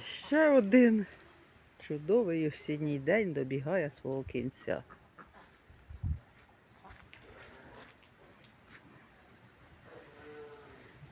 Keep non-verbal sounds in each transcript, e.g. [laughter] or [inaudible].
Ще один чудовий осінній день добігає свого кінця.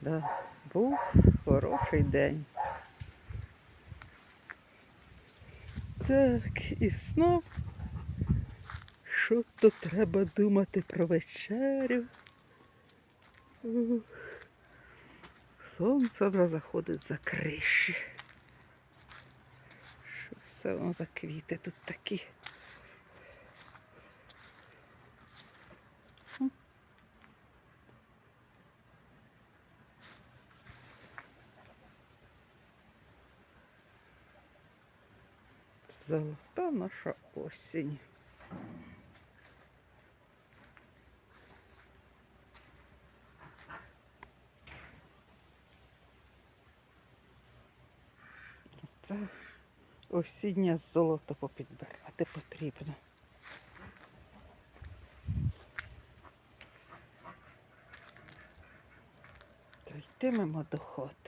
Да, був хороший день. Так, і знов, що то треба думати про вечерю. Ух. Сонце заходить за криші. Все воно за квіти тут такі. Золота наша осінь. Це осіннє золото попідбирати потрібно. То йтимемо до хоти.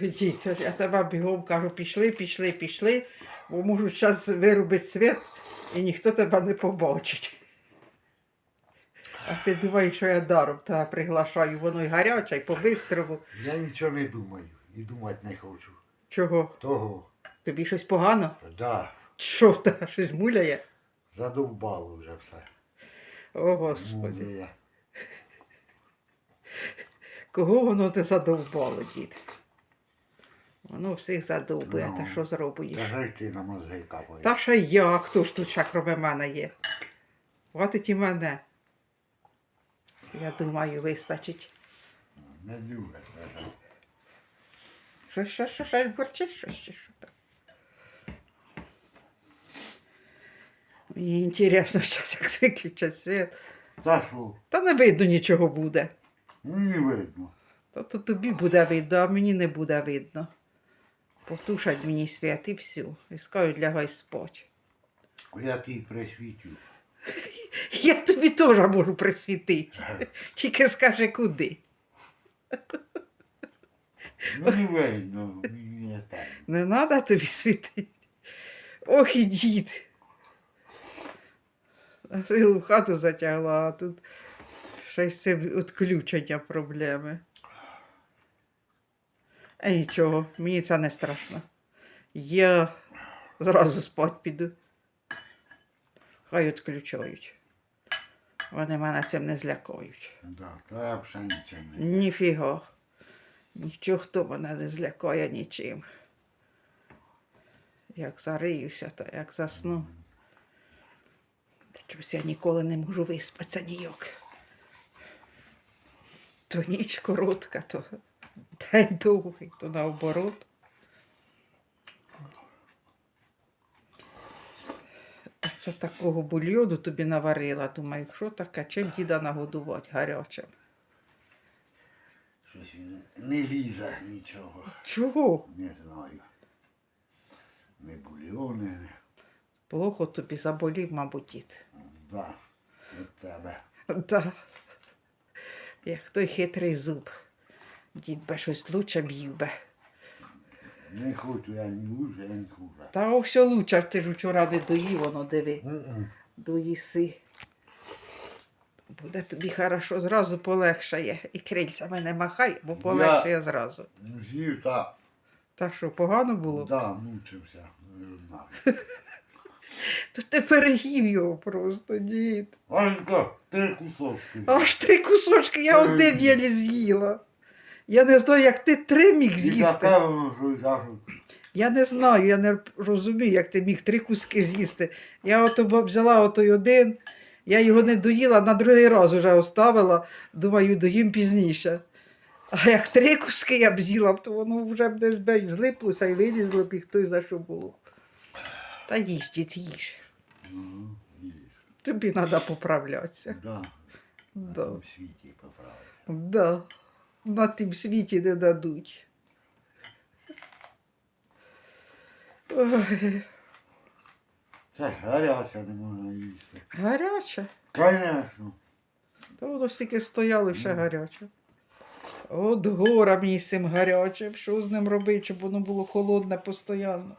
Ідіть, я тебе бігом кажу, пішли, пішли, пішли, бо можу зараз вирубити світ і ніхто тебе не побачить. А ти думаєш, що я даром тебе приглашаю, воно й гаряче, й по-бистрому. Я нічого не думаю і думати не хочу. Чого? Того, Тобі щось погано? да, Що та щось муляє? задовбало вже все. О, Господи. Муляє. Кого воно ти задовбало, дід? Воно всіх задовбує, Ну, та що зробиш? Та ж ти на мозги капає. Та ще я, хто ж тут ще кроме мене є? Хватить і мене. Я думаю, вистачить. Не це. Що, що, що, що, горчиш, що, що, що там? Мені інтересно, зараз як виключать світ. Та що? Та не видно нічого буде. Ну не видно. Тобто тобі буде видно, а мені не буде видно. Потушать мені світ і все. І скажуть, лягай спать. Я ті присвітю. [laughs] Я тобі теж можу присвітити. [laughs] Тільки скажи куди. Ну не мені не так. Не треба тобі світити. Ох і дід. Силу в хату затягла, а тут ще й з цим відключення проблеми. А нічого, мені це не страшно. Я зразу спать піду. Хай відключають. Вони мене цим не злякають. Да, та я взагалі нічого не. Ніфіга. Нічого хто мене не злякає нічим. Як зариюся, та як засну. Та чогось я ніколи не можу виспатися ніяк. То ніч коротка, то день довгий, то наоборот. Це такого бульйону тобі наварила. Думаю, що таке, чим діда нагодувати гарячим. Щось він не лізе нічого. Чого? Не знаю. Не бульйони. Плохо тобі заболів, мабуть, дід. Да, від тебе. Да. Як той хитрий зуб. Дід би щось лучше б'їв би. Не хочу я ні луже, ні хуже. Та ось лучше, ти ж вчора не доїв, воно диви. М-м. Доїси. Буде тобі хорошо, зразу полегшає. І крильцями не махай, бо полегшає зразу. З'їв та, Та що, погано було? да, мучився. Не знаю. [laughs] То ти переїв його просто, дід. Анька, три кусочки. Аж три кусочки, я один єлі з'їла. Я не знаю, як ти три міг з'їсти. я не знаю, я не розумію, як ти міг три куски з'їсти. Я ото взяла отой один, я його не доїла, на другий раз вже оставила, думаю, доїм пізніше. А як три куски я б з'їла, то воно вже б десь злиплося і вилізло б, і хтось за що було. Та їж, дід, їж. Тобі треба поправлятися. Да. На Да. тому світі поправиш. Да. На тім світі не дадуть. Ой, Це ж гаряче не можна їсти. гаряче. Звісно. Та воно стільки стояло ще гаряче. От гора мені з цим гарячим. Що з ним робити, щоб воно було холодне постійно.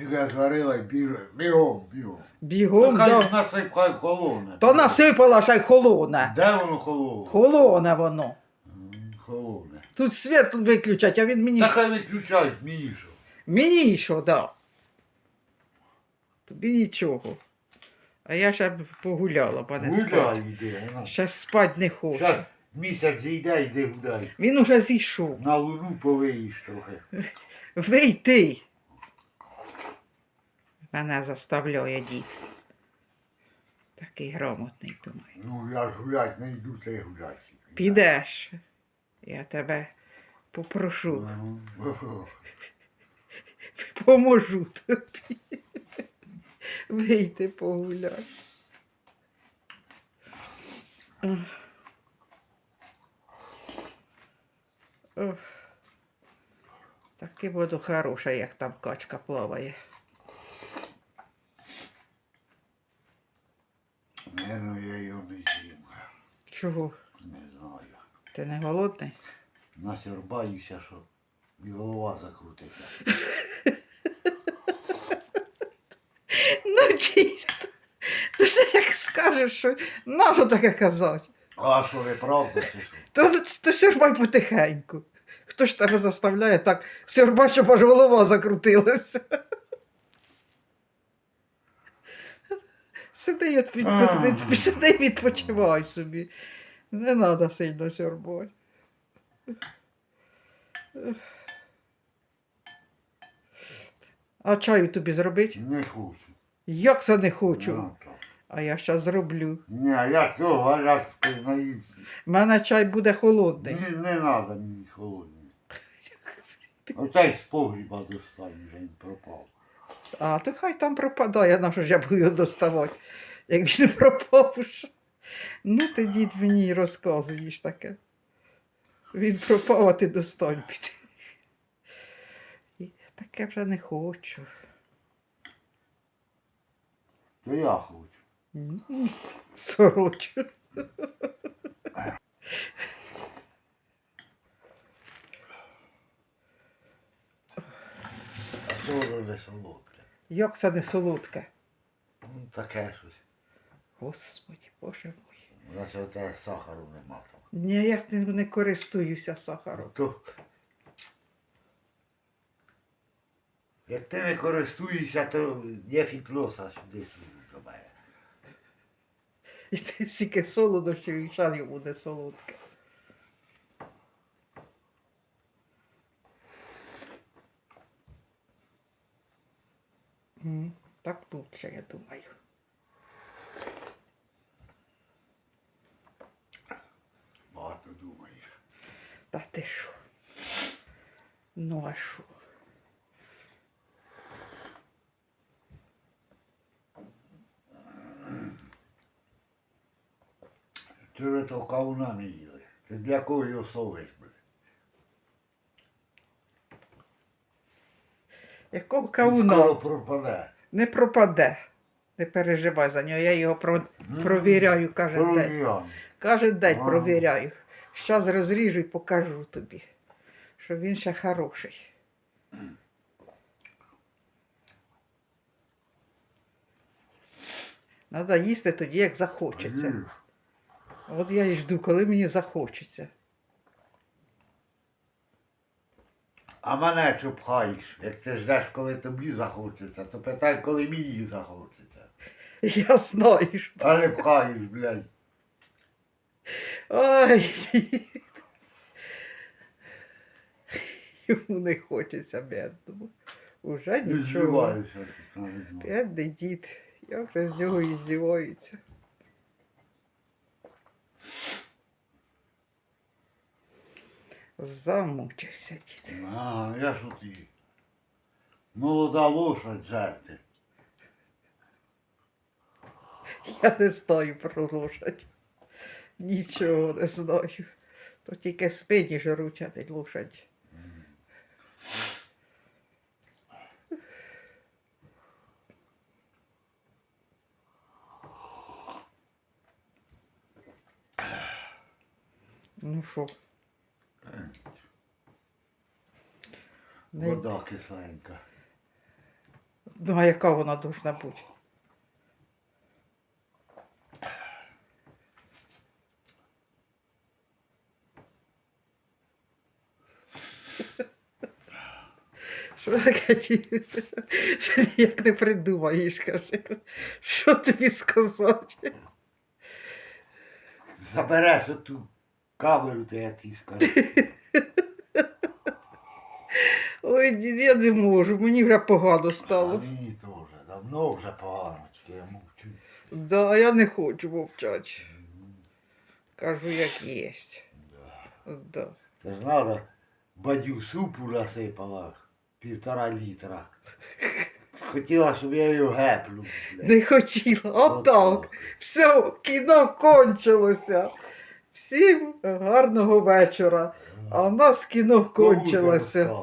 Тільки зварила і біг- бігом, бігом. Бігом, Хай да. насип, хай холоне. То насипала ще й холодне. Де воно холоне? Холодне воно. М, Холоне. Тут світ виключать, а він мені. Та хай відключають, мені що. Мені що, да. Тобі нічого. А я ще б погуляла, бо не Гуляй спать. йди. ну. Ще спать не хочу. Зараз місяць зійде, йди гуляй. Він уже зійшов. На луну повиїш трохи. Вийти. Мене заставляє дід. Такий грамотний, думаю. Ну я ж гулять не йду, це гулять. Підеш. Я тебе попрошу, Ну, поможу тобі. Вийти погуляти. Таки буду хороша, як там качка плаває. Наверно, я його не з'їм. Чого? Не знаю. Ти не голодний? Насербаюся, що і голова закрутиться. [laughs] Ну, дід, ти ж як скажеш, що нащо таке казати? А що ви правда чи що? То, то сьорбай потихеньку. Хто ж тебе заставляє так сьорбай, щоб аж голова закрутилася? Сиди, від, від, від, сиди відпочивай собі. Не треба сильно сьорбати. А чаю тобі зробити? Не хочу. Як це не хочу? Ну. А я зараз зроблю. Ні, я цього гарячки наївся. У мене чай буде холодний. Ні, не треба мені холодний. [laughs] Оцей з погріба достань, він пропав. А, то хай там пропадає, на що ж я буду його доставати, як він [laughs] пропав. Ну, ти дід мені розказуєш таке. Він пропав, а ти достань під. І Таке вже не хочу. То я хочу. Сорочу. Не солодке. Як це не солодке? Ну, таке щось. Господи, боже мой. Значить, оце сахару нема там. Ні, я не, не користуюся сахаром. То... Як ти не користуєшся, то є фітлоса сюди до мене. І ти стільки солодощів, і шар йому не солодке. М, Так лучше, я думаю. Багато думаєш. Та ти що? Ну а що? Ви то кавуна не їли. Ти для кого його солиш, блядь? Якого Скоро кавуна пропаде. Не пропаде. Не переживай за нього, я його про... провіряю кожен день. Кожен день провіряю. Щас розріжу і покажу тобі, що він ще хороший. Треба їсти тоді, як захочеться. От я і жду, коли мені захочеться. А мене що пхаєш? Як ти ждеш, коли тобі захочеться, то питай, коли мені захочеться. [laughs] Я знаю, що. А не пхаєш, блядь. Ой. Йому не хочеться бідному. Уже Не нічого. здіваюся тут на людьми. Бідний дід. Я вже з нього і здіваюся. Замучився дід. А, я ж от і. Молода лошадь жерти. Я не знаю про лошадь. Нічого не знаю. То тільки спині жруть, а не лошадь. Ну що? Вода кисленька. Ну, а яка вона должна бути? Що таке? Що Як не придумаєш, кажи. Що тобі сказати? Забереш оту камеру, то я тобі скажу. Ой, я не можу, мені вже погано А стало. мені теж. Давно вже погано, що я мовчу. Да, я не хочу мовчати. Кажу, як єсть. Да. Це ж надо бадю супу насипала півтора літра. Хотіла, щоб я його геплю. Не хотіла. Отак. Все, кіно кончилося. Всім гарного вечора. А в нас кіно кончилося.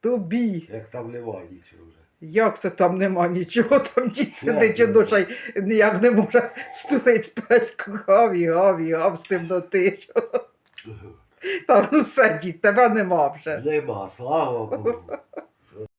Тобі. Як там нема нічого вже. Як це там нема нічого, [laughs] там дід сидить душа, одочай, ніяк не може стулить печку, гав гаві, гав з темноти. Там ну все, дід, тебе нема вже. Нема, слава Богу.